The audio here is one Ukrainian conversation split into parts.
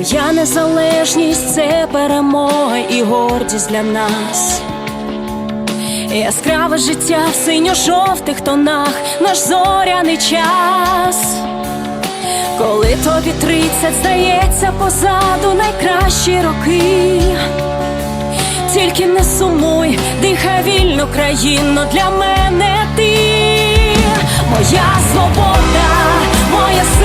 Моя незалежність це перемога і гордість для нас. Яскраве життя в синьо-жовтих тонах, наш зоряний час. Коли тобі тридцять, здається, позаду найкращі роки. Тільки не сумуй, дихай вільну країну для мене ти. Моя свобода, моя сила,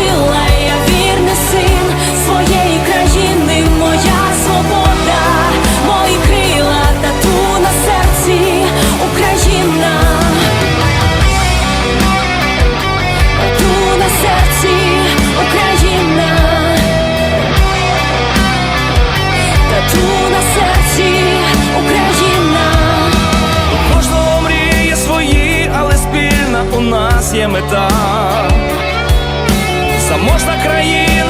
нас є мета. Заможна країна,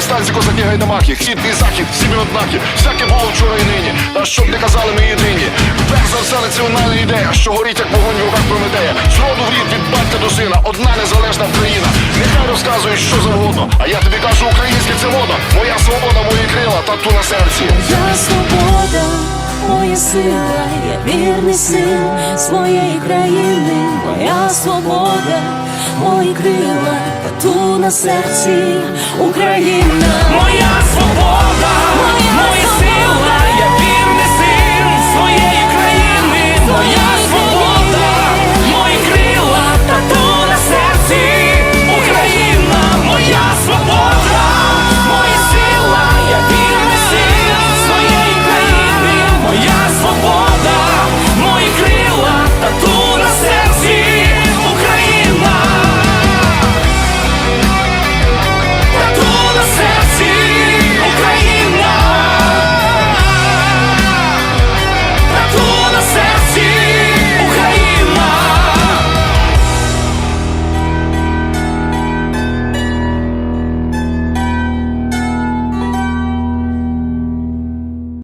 повстанці, козаки, гайдамаки, схід і захід, всі ми однакі. Всяке було вчора і нині. Та щоб не казали, ми єдині. Перш за все національна ідея, що горить, як вогонь в руках Прометея. З роду в рід від батька до сина, одна незалежна країна. Нехай розказують, що завгодно. А я тобі кажу, українське це воно. Моя свобода, мої крила, тату на серці. Я свобода, моя сила, я вірний син своєї країни, моя свобода, твої крила, тату на серці Україна, моя свобода.